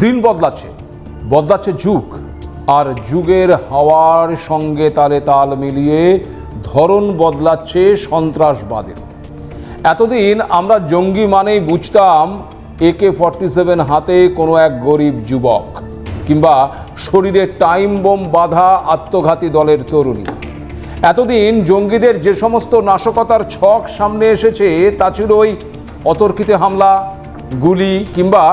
দিন বদলাচ্ছে বদলাচ্ছে যুগ। আর যুগের হাওয়ার সঙ্গে তালে তাল মিলিয়ে ধরন বদলাচ্ছে সন্ত্রাসবাদের। এতদিন আমরা জঙ্গি মানেই বুঝতাম, একে ফর্টি সেভেন হাতে কোনো এক গরিব যুবক, কিংবা শরীরে টাইম বোম বাঁধা আত্মঘাতী দলের তরুণী। এতদিন জঙ্গিদের যে সমস্ত নাশকতার ছক সামনে এসেছে, তা ছিল ওই অতর্কিতে হামলা গুলি কিংবা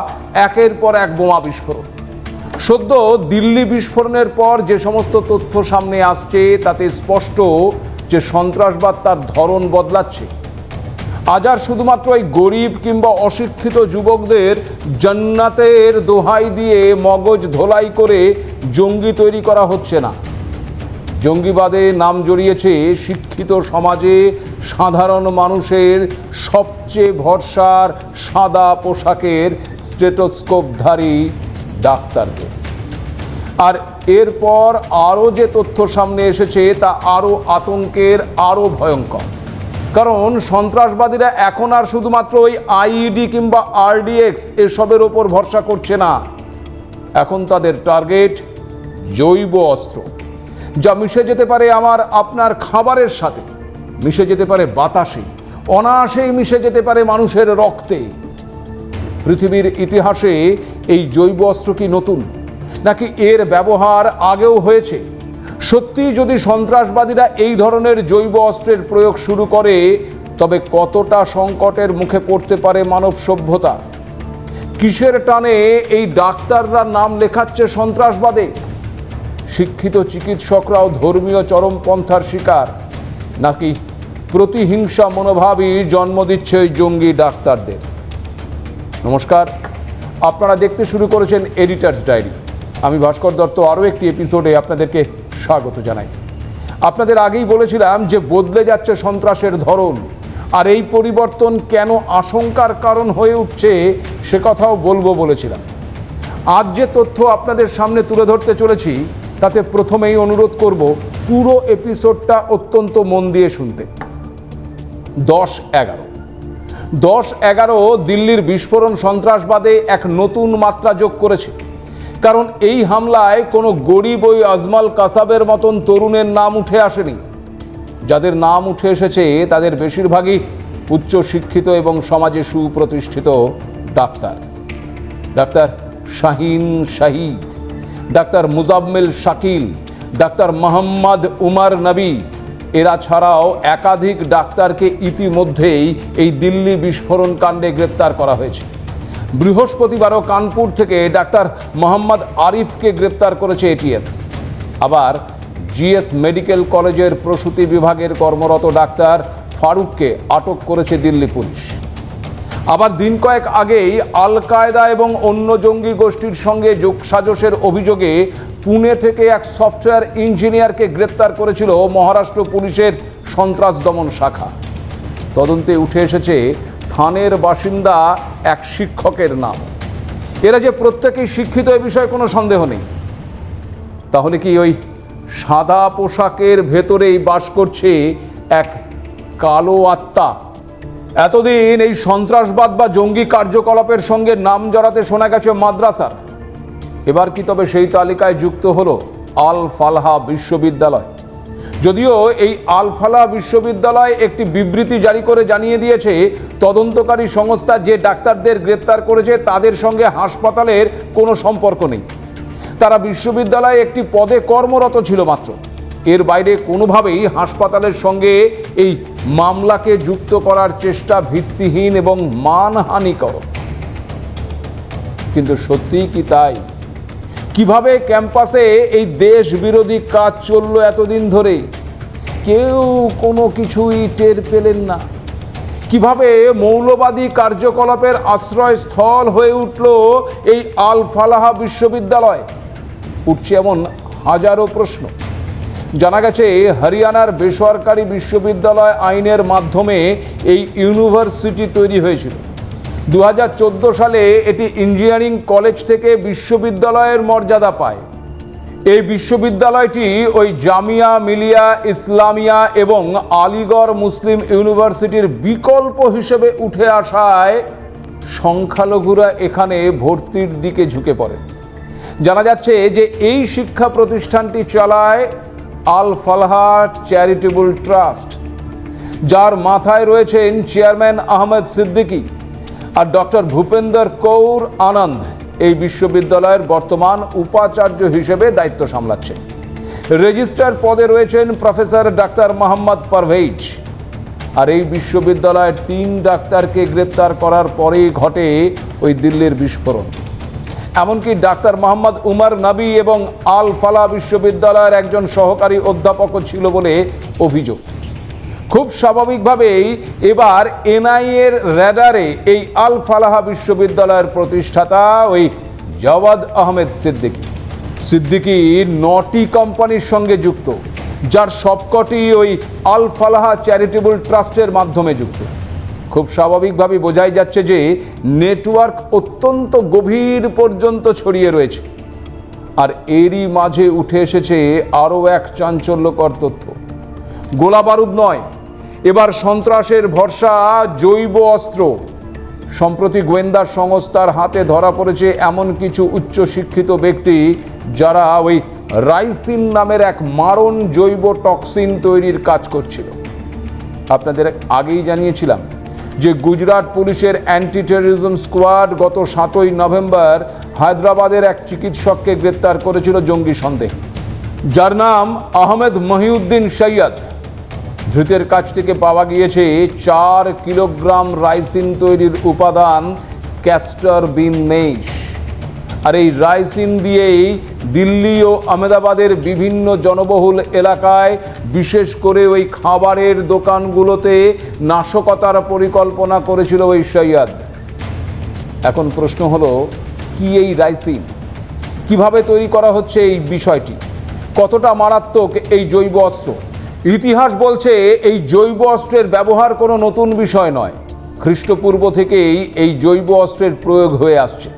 একের পর এক বোমা বিস্ফোরণ। সদ্য দিল্লি বিস্ফোরণের পর যে সমস্ত তথ্য সামনে আসছে, তাতে স্পষ্ট যে সন্ত্রাসবাদ তার ধরন বদলাচ্ছে। আজ আর শুধুমাত্র এই গরিব কিংবা অশিক্ষিত যুবকদের জান্নাতের দোহাই দিয়ে মগজ ধোলাই করে জঙ্গি তৈরি করা হচ্ছে না। জঙ্গিবাদে নাম জড়িয়েছে শিক্ষিত সমাজে সাধারণ মানুষের সবচেয়ে ভরসার সাদা পোশাকের স্টেটোস্কোপধারী ডাক্তারদের আর এরপর আরও যে তথ্য সামনে এসেছে তা আরও আতঙ্কের আরও ভয়ঙ্কর। কারণ সন্ত্রাসবাদীরা এখন আর শুধুমাত্র ওই আইইডি কিংবা আরডিএক্স এসবের ওপর ভরসা করছে না। এখন তাদের টার্গেট জৈব অস্ত্র। যা মিশে যেতে পারে আমার আপনার খাবারের সাথে। মিশে যেতে পারে বাতাসে। অনায়াসেই মিশে যেতে পারে মানুষের রক্তে। পৃথিবীর ইতিহাসে এই জৈব অস্ত্র কি নতুন? নাকি এর ব্যবহার আগেও হয়েছে? সত্যি যদি সন্ত্রাসবাদীরা এই ধরনের জৈব অস্ত্রের প্রয়োগ শুরু করে, তবে কতটা সংকটের মুখে পড়তে পারে মানব সভ্যতা? কিসের টানে এই ডাক্তাররা নাম লেখাচ্ছে সন্ত্রাসবাদে? শিক্ষিত চিকিৎসকরাও ধর্মীয় চরমপন্থার শিকার। নাকি প্রতিহিংসা মনোভাবই জন্ম দিচ্ছে ওই জঙ্গি ডাক্তারদের? নমস্কার, আপনারা দেখতে শুরু করেছেন এডিটার্স ডায়েরি আমি ভাস্কর দত্ত, আরও একটি এপিসোডে আপনাদেরকে স্বাগত জানাই। আপনাদের আগেই বলেছিলাম যে বদলে যাচ্ছে সন্ত্রাসের ধরন। আর এই পরিবর্তন কেন আশঙ্কার কারণ হয়ে উঠছে, সে কথাও বলব বলেছিলাম। আজ যে তথ্য আপনাদের সামনে তুলে ধরতে চলেছি তাতে প্রথমেই অনুরোধ করব পুরো এপিসোডটা অত্যন্ত মন দিয়ে শুনতে। দশ এগারো। দশ এগারো দিল্লির বিস্ফোরণ সন্ত্রাসবাদে এক নতুন মাত্রা যোগ করেছে। কারণ এই হামলায় কোনো গরিব ওই আজমাল কাসাবের মতন তরুণের নাম উঠে আসেনি। যাদের নাম উঠে এসেছে তাদের বেশিরভাগই উচ্চ শিক্ষিত এবং সমাজে সুপ্রতিষ্ঠিত doctor. Doctor Shaheen Shahid. Doctor Muzammil Shakil, doctor Mohammad Umar Nabi. এরা ছাড়াও একাধিক ডাক্তারকে ইতিমধ্যেই এই দিল্লি বিস্ফোরণ কাণ্ডে গ্রেপ্তার করা হয়েছে। বৃহস্পতিবারও কানপুর থেকে ডাক্তার মোহাম্মদ আরিফকে গ্রেপ্তার করেছে এটিএস আবার জিএস মেডিকেল কলেজের প্রসূতি বিভাগের কর্মরত ডাক্তার ফারুককে আটক করেছে দিল্লি পুলিশ। আবার দিন কয়েক আগেই আল কায়দা এবং অন্য জঙ্গি গোষ্ঠীর সঙ্গে যোগসাজশের অভিযোগে পুনে থেকে এক সফটওয়্যার ইঞ্জিনিয়ারকে গ্রেপ্তার করেছিল মহারাষ্ট্র পুলিশের সন্ত্রাস দমন শাখা। তদন্তে উঠে এসেছে থানের বাসিন্দা এক শিক্ষকের নাম। এরা যে প্রত্যেকেই শিক্ষিত এ বিষয়ে কোনো সন্দেহ নেই। তাহলে কি ওই সাদা পোশাকের ভেতরেই বাস করছে এক কালো আত্মা? এতদিন এই সন্ত্রাসবাদ বা জঙ্গি কার্যকলাপের সঙ্গে নাম জড়াতে শোনা গেছে মাদ্রাসার। এবার কি তবে সেই তালিকায় যুক্ত হলো আল ফালহা বিশ্ববিদ্যালয়? যদিও এই আল ফালাহ বিশ্ববিদ্যালয় একটি বিবৃতি জারি করে জানিয়ে দিয়েছে, তদন্তকারী সংস্থা যে ডাক্তারদের গ্রেপ্তার করেছে তাদের সঙ্গে হাসপাতালের কোনো সম্পর্ক নেই। তারা বিশ্ববিদ্যালয়ে একটি পদে কর্মরত ছিল মাত্র। এর বাইরে কোনোভাবেই হাসপাতালের সঙ্গে এই মামলাকে যুক্ত করার চেষ্টা ভিত্তিহীন এবং মানহানিকর। কিন্তু সত্যিই কি তাই? কীভাবে ক্যাম্পাসে এই দেশ বিরোধী কাজ চলল এতদিন ধরে? কেউ কোনো কিছুই টের পেলেন না। কীভাবে মৌলবাদী কার্যকলাপের আশ্রয়স্থল হয়ে উঠল এই আল ফালাহা বিশ্ববিদ্যালয়? উঠছে এমন হাজারো প্রশ্ন। জানা গেছে, হরিয়ানার বেসরকারি বিশ্ববিদ্যালয় আইনের মাধ্যমে এই ইউনিভার্সিটি তৈরি হয়েছিল। দু হাজার চোদ্দ সালে এটি ইঞ্জিনিয়ারিং কলেজ থেকে বিশ্ববিদ্যালয়ের মর্যাদা পায়। এই বিশ্ববিদ্যালয়টি ওই জামিয়া, মিলিয়া, ইসলামিয়া এবং আলিগড় মুসলিম ইউনিভার্সিটির বিকল্প হিসেবে উঠে আসায় সংখ্যালঘুরা এখানে ভর্তির দিকে ঝুঁকে পড়ে। জানা যাচ্ছে যে এই শিক্ষা প্রতিষ্ঠানটি চালায় আল ফালহা চ্যারিটেবল ট্রাস্ট, যার মাথায় রয়েছেন চেয়ারম্যান আহমেদ সিদ্দিকী আর ডক্টর ভূপেন্দর কৌর আনন্দ, এই বিশ্ববিদ্যালয়ের বর্তমান উপাচার্য হিসেবে দায়িত্ব সামলাচ্ছে। রেজিস্ট্রার পদে রয়েছেন প্রফেসর ডাক্তার মোহাম্মদ পারভেজ। আর এই বিশ্ববিদ্যালয়ের তিন ডাক্তারকে গ্রেপ্তার করার পরেই ঘটে ওই দিল্লির বিস্ফোরণ। এমনকি ডাক্তার মোহাম্মদ উমর নবী এবং আল ফালা বিশ্ববিদ্যালয়ের একজন সহকারী অধ্যাপকও ছিল বলে অভিযোগ। খুব স্বাভাবিকভাবেই এবার এনআইএর র্যাডারে এই আল ফালাহা বিশ্ববিদ্যালয়ের প্রতিষ্ঠাতা ওই জওয়াদ আহমেদ সিদ্দিকী। সিদ্দিকী নটি কোম্পানির সঙ্গে যুক্ত, যার সবকটি ওই আল ফালাহা চ্যারিটেবল ট্রাস্টের মাধ্যমে যুক্ত। খুব স্বাভাবিকভাবে বোঝাই যাচ্ছে যে নেটওয়ার্ক অত্যন্ত গভীর পর্যন্ত ছড়িয়ে রয়েছে। আর এরই মাঝে উঠে এসেছে আরও এক চাঞ্চল্যকর তথ্য। গোলা বারুদ নয়, এবার সন্ত্রাসের ভরসা, জৈব অস্ত্র। সম্প্রতি গোয়েন্দা সংস্থার হাতে ধরা পড়েছে এমন কিছু উচ্চশিক্ষিত ব্যক্তি যারা ওই রাইসিন নামের এক মারণ জৈব টক্সিন তৈরির কাজ করছিল। আপনাদের আগেই জানিয়েছিলাম যে গুজরাট পুলিশের অ্যান্টি টেরোরিজম স্কোয়াড গত সাতই নভেম্বর হায়দ্রাবাদের এক চিকিৎসককে গ্রেপ্তার করেছিল জঙ্গি সন্দেহ। যার নাম আহমেদ মহিউদ্দিন সৈয়দ। ধৃতের কাছ থেকে পাওয়া গিয়েছে চার কিলোগ্রাম রাইসিন তৈরির উপাদান ক্যাস্টার বিন মেইশ। আর এই রাইসিন দিয়েই দিল্লি ও আহমেদাবাদের বিভিন্ন জনবহুল এলাকায় বিশেষ করে ওই খাবারের দোকানগুলোতে নাশকতার পরিকল্পনা করেছিল ওই সৈয়দ। এখন প্রশ্ন হলো, কি এই রাইসিন? কীভাবে তৈরি করা হচ্ছে এই বিষয়টি? কতটা মারাত্মক এই জৈব অস্ত্র? ইতিহাস বলছে এই জৈব অস্ত্রের ব্যবহার কোনো নতুন বিষয় নয়। খ্রিস্টপূর্ব থেকেই এই জৈব অস্ত্রের প্রয়োগ হয়ে আসছে।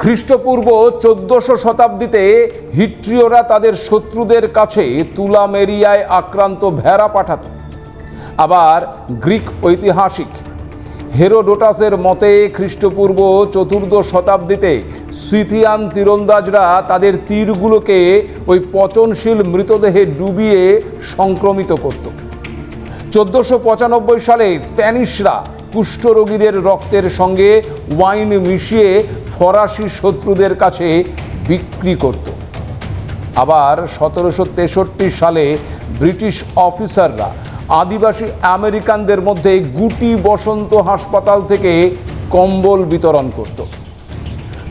খ্রিস্টপূর্ব চোদ্দশো শতাব্দীতে হিট্রিয়রা তাদের শত্রুদের কাছে তুলামেরিয়ায় আক্রান্ত ভেড়া পাঠাত। আবার গ্রিক ঐতিহাসিক হেরোডোটাসের মতে খ্রিস্টপূর্ব চতুর্দশ শতাব্দীতে সিথিয়ান তীরন্দাজরা তাদের তীরগুলোকে ওই পচনশীল মৃতদেহে ডুবিয়ে সংক্রমিত করত। চোদ্দোশো পঁচানব্বই সালে স্প্যানিশরা কুষ্ঠরোগীদের রক্তের সঙ্গে ওয়াইন মিশিয়ে ফরাসি শত্রুদের কাছে বিক্রি করত। আবার সতেরোশো তেষট্টি সালে ব্রিটিশ অফিসাররা আদিবাসী আমেরিকানদের মধ্যে গুটি বসন্ত হাসপাতাল থেকে কম্বল বিতরণ করত।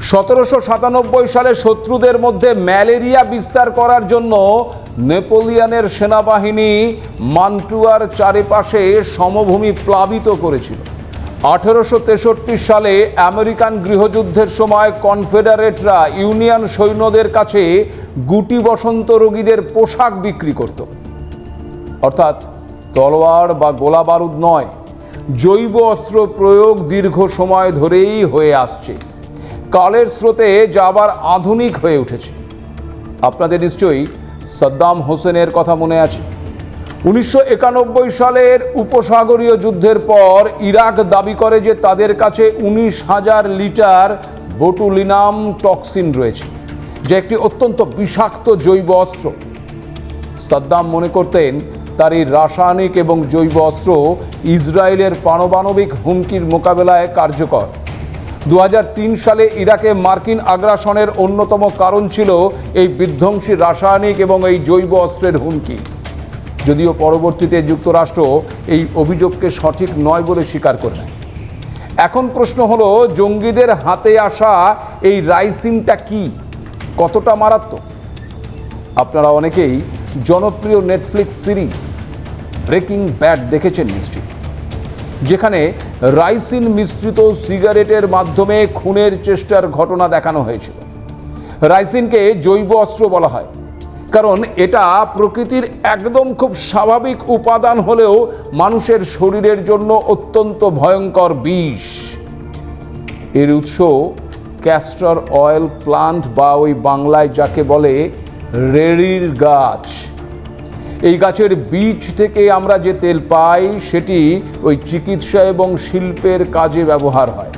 সতেরোশো সাতানব্বই সালে শত্রুদের মধ্যে ম্যালেরিয়া বিস্তার করার জন্য নেপোলিয়ানের সেনাবাহিনী মান্টুয়ার চারিপাশে সমভূমি প্লাবিত করেছিল। আঠেরোশো তেষট্টি সালে আমেরিকান গৃহযুদ্ধের সময় কনফেডারেটরা ইউনিয়ন সৈন্যদের কাছে গুটি বসন্ত রোগীদের পোশাক বিক্রি করত। অর্থাৎ তলোয়ার বা গোলা বারুদ নয়, জৈব অস্ত্র প্রয়োগ দীর্ঘ সময় ধরেই হয়ে আসছে। কালের স্রোতে যা আবার আধুনিক হয়ে উঠেছে। আপনাদের নিশ্চয়ই সাদ্দাম হোসেনের কথা মনে আছে? উনিশশো একানব্বই সালের উপসাগরীয় যুদ্ধের পর ইরাক দাবি করে যে তাদের কাছে উনিশ হাজার লিটার বোটুলিনাম টক্সিন রয়েছে, যে একটি অত্যন্ত বিষাক্ত জৈব অস্ত্র। সাদ্দাম মনে করতেন তার এই রাসায়নিক এবং জৈব অস্ত্র ইসরায়েলের পারমাণবিক হুমকির মোকাবেলায় কার্যকর। দু হাজার তিন সালে ইরাকে মার্কিন আগ্রাসনের অন্যতম কারণ ছিল এই বিধ্বংসী রাসায়নিক এবং এই জৈব অস্ত্রের হুমকি। যদিও পরবর্তীতে যুক্তরাষ্ট্র এই অভিযোগকে সঠিক নয় বলে স্বীকার করে নেয়। এখন প্রশ্ন হলো, জঙ্গিদের হাতে আসা এই রাইসিনটা কি? কতটা মারাত্মক? আপনারা অনেকেই জনপ্রিয় নেটফ্লিক্স সিরিজ ব্রেকিং ব্যাড দেখেছেন নিশ্চয়ই, যেখানে রাইসিন মিশ্রিত সিগারেটের মাধ্যমে খুনের চেষ্টার ঘটনা দেখানো হয়েছিল। রাইসিনকে জৈব অস্ত্র বলা হয়। কারণ এটা প্রকৃতির একদম খুব স্বাভাবিক উপাদান হলেও মানুষের শরীরের জন্য অত্যন্ত ভয়ঙ্কর বিষ। এর উৎস ক্যাস্টর অয়েল প্লান্ট বা ওই বাংলায় যাকে বলে রেড়ির গাছ। এই গাছের বীজ থেকে আমরা যে তেল পাই, সেটি ওই চিকিৎসা এবং শিল্পের কাজে ব্যবহার হয়।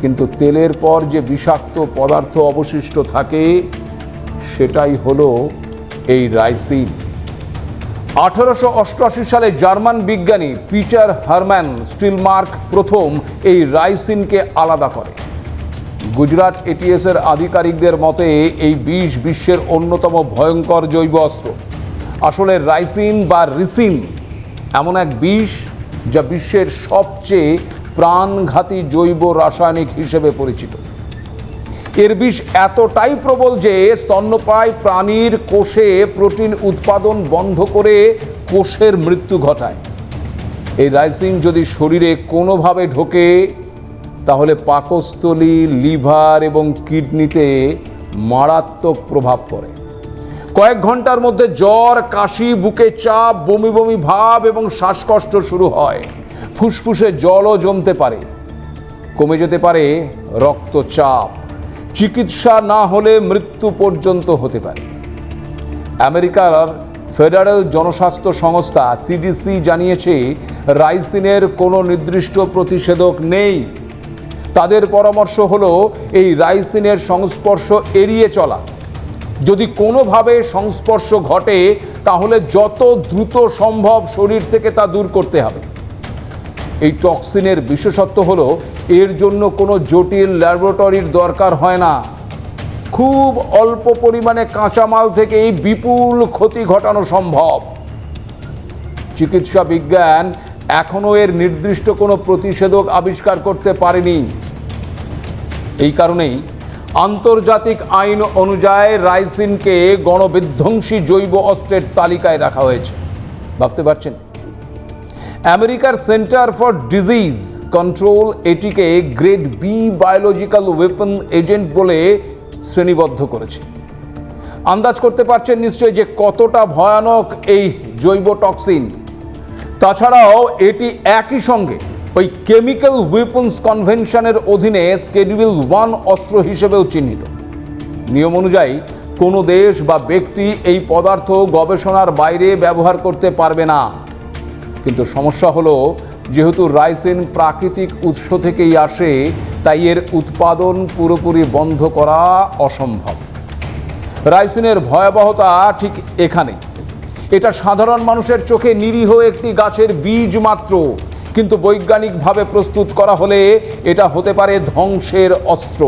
কিন্তু তেলের পর যে বিষাক্ত পদার্থ অবশিষ্ট থাকে সেটাই হলো এই রাইসিন। আঠারোশো অষ্টআশি সালে জার্মান বিজ্ঞানী পিটার হারম্যান স্টিলমার্ক প্রথম এই রাইসিনকে আলাদা করে। গুজরাট এটিএস এর আধিকারিকদের মতে এই বিষ বিশ্বের অন্যতম ভয়ঙ্কর জৈব অস্ত্র। আসলে রাইসিন বা রিসিন এমন এক বিষ যা বিশ্বের সবচেয়ে প্রাণঘাতী জৈব রাসায়নিক হিসেবে পরিচিত। এর বিষ এতটাই প্রবল যে স্তন্যপায়ী প্রাণীর কোষে প্রোটিন উৎপাদন বন্ধ করে কোষের মৃত্যু ঘটায়। এই রাইসিন যদি শরীরে কোনোভাবে ঢোকে, তাহলে পাকস্থলী, লিভার এবং কিডনিতে মারাত্মক প্রভাব পড়ে। কয়েক ঘণ্টার মধ্যে জ্বর, কাশি, বুকে চাপ, বমি বমি ভাব এবং শ্বাসকষ্ট শুরু হয়। ফুসফুসে জলও জমতে পারে। কমে যেতে পারে রক্তচাপ। চিকিৎসা না হলে মৃত্যু পর্যন্ত হতে পারে। আমেরিকার ফেডারেল জনস্বাস্থ্য সংস্থা সিডিসি জানিয়েছে, রাইসিনের কোনো নির্দিষ্ট প্রতিষেধক নেই। তাদের পরামর্শ হলো, এই রাইসিনের সংস্পর্শ এড়িয়ে চলা। যদি কোনোভাবে সংস্পর্শ ঘটে, তাহলে যত দ্রুত সম্ভব শরীর থেকে তা দূর করতে হবে। এই টক্সিনের বিশেষত্ব হলো এর জন্য কোনো জটিল ল্যাবরেটরির দরকার হয় না। খুব অল্প পরিমাণে কাঁচামাল থেকেই বিপুল ক্ষতি ঘটানো সম্ভব। চিকিৎসা বিজ্ঞান এখনও এর নির্দিষ্ট কোনো প্রতিষেধক আবিষ্কার করতে পারেনি। এই কারণেই আন্তর্জাতিক আইন অনুযায়ী রাইসিনকে গণবিধ্বংসী জৈব অস্ত্রের তালিকায় রাখা হয়েছে। ভাবতে পারছেন? আমেরিকার সেন্টার ফর ডিজিজ কন্ট্রোল এটিকে grade B biological weapon agent বলে শ্রেণীবদ্ধ করেছে। আন্দাজ করতে পারছেন নিশ্চয়ই যে কতটা ভয়ানক এই জৈব টক্সিন। তাছাড়াও এটি একই সঙ্গে ওই কেমিক্যাল ওয়েপন্স কনভেনশনের অধীনে স্কেডিউল ওয়ান অস্ত্র হিসেবেও চিহ্নিত। নিয়ম অনুযায়ী, কোনো দেশ বা ব্যক্তি এই পদার্থ গবেষণার বাইরে ব্যবহার করতে পারবে না। কিন্তু সমস্যা হলো, যেহেতু রাইসিন প্রাকৃতিক উৎস থেকেই আসে, তাই এর উৎপাদন পুরোপুরি বন্ধ করা অসম্ভব। রাইসিনের ভয়াবহতা ঠিক এখানে এটা সাধারণ মানুষের চোখে নিরীহ একটি গাছের বীজ মাত্র, কিন্তু বৈজ্ঞানিকভাবে প্রস্তুত করা হলে এটা হতে পারে ধ্বংসের অস্ত্র।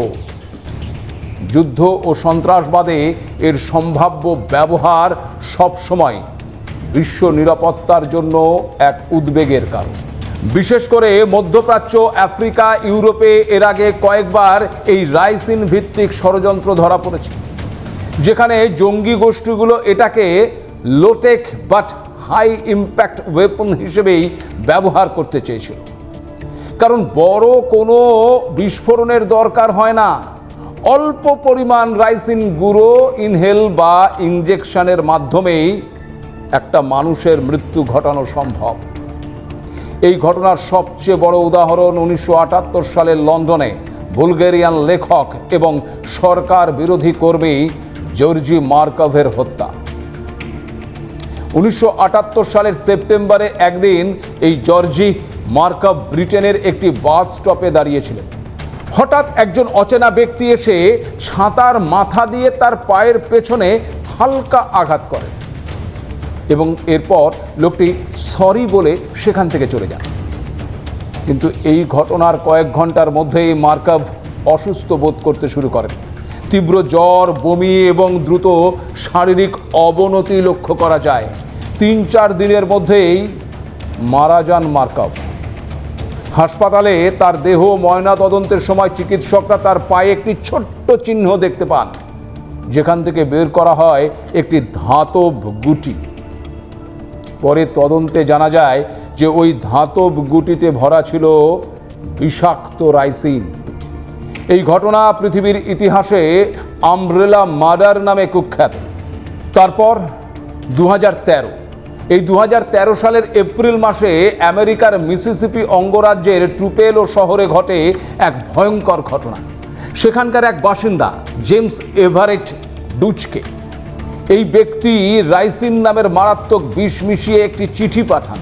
যুদ্ধ ও সন্ত্রাসবাদে এর সম্ভাব্য ব্যবহার সবসময় বিশ্ব নিরাপত্তার জন্য এক উদ্বেগের কারণ। বিশেষ করে মধ্যপ্রাচ্য, আফ্রিকা, ইউরোপে এর আগে কয়েকবার এই রাইসিন ভিত্তিক ষড়যন্ত্র ধরা পড়েছে। যেখানে জঙ্গি গোষ্ঠীগুলো এটাকে low tech but high impact weapon হিসেবেই ব্যবহার করতে চেয়েছিল। কারণ বড় কোনো বিস্ফোরণের দরকার হয় না। অল্প পরিমাণ রাইসিন গুঁড়ো, ইনহেল বা ইনজেকশনের মাধ্যমেই একটা মানুষের মৃত্যু ঘটানো সম্ভব। এই ঘটনার সবচেয়ে বড় উদাহরণ উনিশশো আটাত্তর সালের লন্ডনে বুলগেরিয়ান লেখক এবং সরকার বিরোধী কর্মী জর্জি মার্কভের হত্যা। উনিশশো আটাত্তর সালের সেপ্টেম্বরে একদিন এই জর্জি মার্কভ ব্রিটেনের একটি বাস স্টপে দাঁড়িয়েছিলেন। হঠাৎ একজন অচেনা ব্যক্তি এসে ছাতার মাথা দিয়ে তার পায়ের পেছনে হালকা আঘাত করে। এবং এরপর লোকটি সরি বলে সেখান থেকে চলে যান। কিন্তু এই ঘটনার কয়েক ঘণ্টার মধ্যেই মার্কাভ অসুস্থ বোধ করতে শুরু করেন। তীব্র জ্বর, বমি এবং দ্রুত শারীরিক অবনতি লক্ষ্য করা যায়। তিন চার দিনের মধ্যেই মারা যান মার্কাভ। হাসপাতালে তার দেহ ময়না তদন্তের সময় চিকিৎসকরা তার পায়ে একটি ছোট্ট চিহ্ন দেখতে পান। যেখান থেকে বের করা হয় একটি ধাতব গুটি। পরে তদন্তে জানা যায় যে ওই ধাতব গুটিতে ভরা ছিল বিষাক্ত রাইসিন। এই ঘটনা পৃথিবীর ইতিহাসে আমব্রেলা মার্ডার নামে কুখ্যাত। তারপর দু হাজার তেরো। এই দু হাজার তেরো সালের এপ্রিল মাসে আমেরিকার মিসিসিপি অঙ্গরাজ্যের টুপেলো শহরে ঘটে এক ভয়ঙ্কর ঘটনা। সেখানকার এক বাসিন্দা, জেমস এভারেট ডুচকে এই ব্যক্তি রাইসিন নামের মারাত্মক বিষ মিশিয়ে একটি চিঠি পাঠান।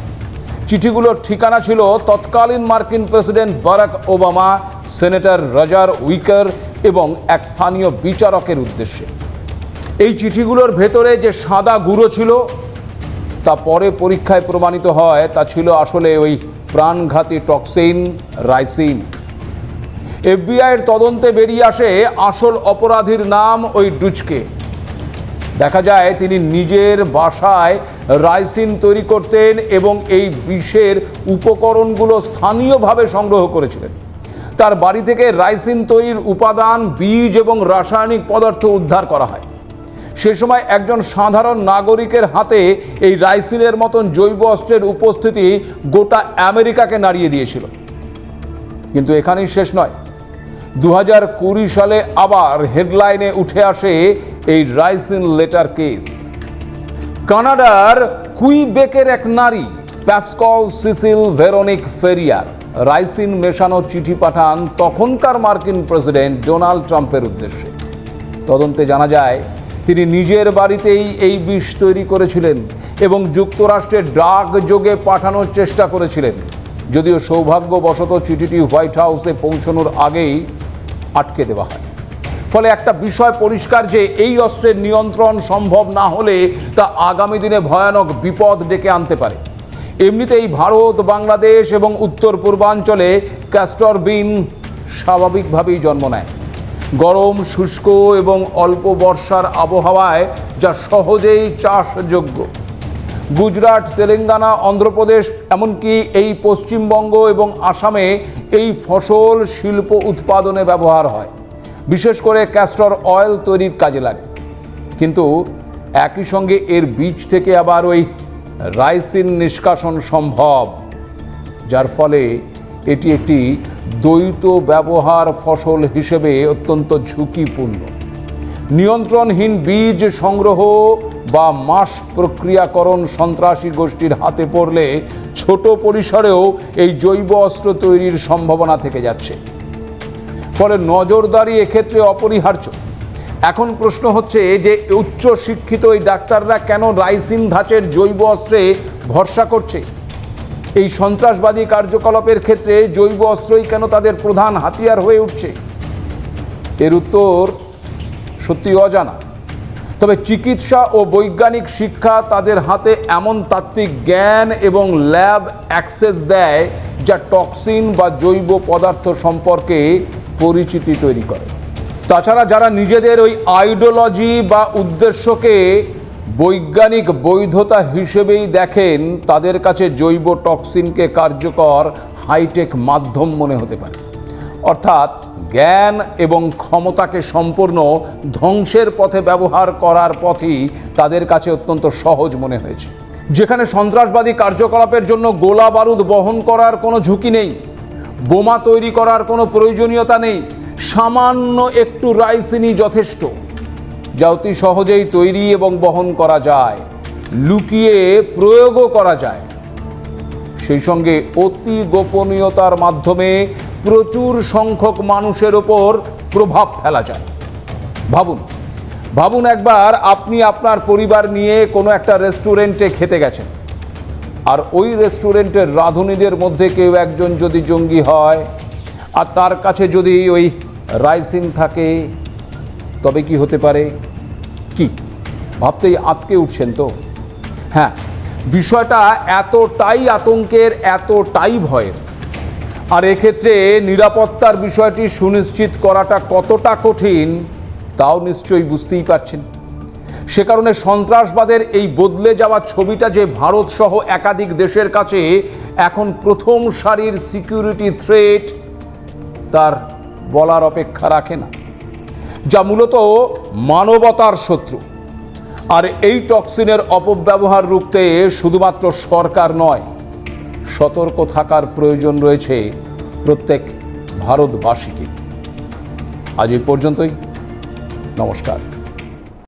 চিঠিগুলোর ঠিকানা ছিল তৎকালীন মার্কিন president Barack Obama, senator Roger Wicker এবং এক স্থানীয় বিচারকের উদ্দেশ্যে। এই চিঠিগুলোর ভেতরে যে সাদা গুঁড়ো ছিল, তা পরে পরীক্ষায় প্রমাণিত হয়, তা ছিল আসলে ওই প্রাণঘাতী টক্সিন রাইসিন। এফবিআইয়ের তদন্তে বেরিয়ে আসে আসল অপরাধীর নাম ওই ডুচকে। দেখা যায় তিনি নিজের বাসায় রাইসিন তৈরি করতেন এবং এই বিষের উপকরণগুলো স্থানীয়ভাবে সংগ্রহ করেছিলেন। তার বাড়ি থেকে রাইসিন তৈরির উপাদান, বীজ এবং রাসায়নিক পদার্থ উদ্ধার করা হয়। সে সময় একজন সাধারণ নাগরিকের হাতে এই রাইসিনের মতন জৈব অস্ত্রের উপস্থিতি গোটা আমেরিকাকে নাড়িয়ে দিয়েছিল। কিন্তু এখানেই শেষ নয়। দু হাজার কুড়ি সালে আবার হেডলাইনে উঠে আসে এই রাইসিন লেটার কেস। কানাডার কুইবেকের এক নারী, Pascale Cecile Veronique Ferrier, ricin মেশানো চিঠি পাঠান তখনকার মার্কিন প্রেসিডেন্ট ডোনাল্ড ট্রাম্পের উদ্দেশ্যে। তদন্তে জানা যায়, তিনি নিজের বাড়িতেই এই বিষ তৈরি করেছিলেন এবং যুক্তরাষ্ট্রে ডাক যোগে পাঠানোর চেষ্টা করেছিলেন। যদিও সৌভাগ্যবশত চিঠিটি হোয়াইট হাউসে পৌঁছানোর আগেই আটকে দেওয়া হয়। ফলে একটা বিষয় পরিষ্কার যে এই অস্ত্রের নিয়ন্ত্রণ সম্ভব না হলে তা আগামী দিনে ভয়ানক বিপদ ডেকে আনতে পারে। এমনিতেই ভারত, বাংলাদেশ এবং উত্তর পূর্বাঞ্চলে ক্যাস্টর বিন স্বাভাবিকভাবেই জন্ম নেয়। গরম, শুষ্ক এবং অল্প বর্ষার আবহাওয়ায় যা সহজেই চাষযোগ্য। গুজরাট, তেলেঙ্গানা, অন্ধ্রপ্রদেশ, এমনকি এই পশ্চিমবঙ্গ এবং আসামে এই ফসল, শিল্প উৎপাদনে ব্যবহার হয়। বিশেষ করে ক্যাস্টর অয়েল তৈরির কাজে লাগে। কিন্তু একই সঙ্গে এর বীজ থেকে আবার ওই রাইসিন নিষ্কাশন সম্ভব, যার ফলে এটি একটি দ্বৈত ব্যবহার ফসল হিসেবে অত্যন্ত ঝুঁকিপূর্ণ। নিয়ন্ত্রণহীন বীজ সংগ্রহ বা মাস প্রক্রিয়াকরণ সন্ত্রাসী গোষ্ঠীর হাতে পড়লে ছোট পরিসরেও এই জৈব অস্ত্র তৈরির সম্ভাবনা থেকে যাচ্ছে। ফলে নজরদারি এক্ষেত্রে অপরিহার্য। এখন প্রশ্ন হচ্ছে যে উচ্চ শিক্ষিত এই ডাক্তাররা কেন রাইসিন ধাঁচের জৈব অস্ত্রে ভরসা করছে? এই সন্ত্রাসবাদী কার্যকলাপের ক্ষেত্রে জৈব অস্ত্রই কেন তাদের প্রধান হাতিয়ার হয়ে উঠছে? এর উত্তর সত্যি অজানা। তবে চিকিৎসা ও বৈজ্ঞানিক শিক্ষা তাদের হাতে এমন তাত্ত্বিক জ্ঞান এবং ল্যাব অ্যাক্সেস দেয় যা টক্সিন বা জৈব পদার্থ সম্পর্কে পরিচিতি তৈরি করে। তাছাড়া যারা নিজেদের ওই আইডিওলজি বা উদ্দেশ্যকে বৈজ্ঞানিক বৈধতা হিসেবেই দেখেন, তাদের কাছে জৈব টক্সিনকে কার্যকর হাইটেক মাধ্যম মনে হতে পারে। অর্থাৎ জ্ঞান এবং ক্ষমতাকে সম্পূর্ণ ধ্বংসের পথে ব্যবহার করার পথই তাদের কাছে অত্যন্ত সহজ মনে হয়েছে। যেখানে সন্ত্রাসবাদী কার্যকলাপের জন্য গোলা বারুদ বহন করার কোনো ঝুঁকি নেই, বোমা তৈরি করার কোনো প্রয়োজনীয়তা নেই, সামান্য একটু রাইসিনি যথেষ্ট। যা অতি সহজেই তৈরি এবং বহন করা যায়, লুকিয়ে প্রয়োগও করা যায়। সেই সঙ্গে অতি গোপনীয়তার মাধ্যমে প্রচুর সংখ্যক মানুষের ওপর প্রভাব ফেলা যায়। ভাবুন ভাবুন একবার আপনি আপনার পরিবার নিয়ে কোনো একটা রেস্টুরেন্টে খেতে গেছেন। আর ওই রেস্টুরেন্টের রাঁধুনিদের মধ্যে কেউ একজন যদি জঙ্গি হয়, আর তার কাছে যদি ওই রাইসিন থাকে, তবে কি হতে পারে? কি? ভাবতেই আতকে উঠছেন তো? হ্যাঁ বিষয়টা এতটাই আতঙ্কের, এতটাই ভয়ের। আর এক্ষেত্রে নিরাপত্তার বিষয়টি সুনিশ্চিত করাটা কতটা কঠিন, তাও নিশ্চয়ই বুঝতেই পারছেন। সে কারণে সন্ত্রাসবাদের এই বদলে যাওয়া ছবিটা যে ভারত সহ একাধিক দেশের কাছে এখন প্রথম সারির সিকিউরিটি থ্রেট, তার বলার অপেক্ষা রাখে না। যা মূলত মানবতার শত্রু। আর এই টক্সিনের অপব্যবহার রুখতে শুধুমাত্র সরকার নয় সতর্ক থাকার প্রয়োজন রয়েছে প্রত্যেক ভারতবাসীকে। আজ এই পর্যন্তই। নমস্কার।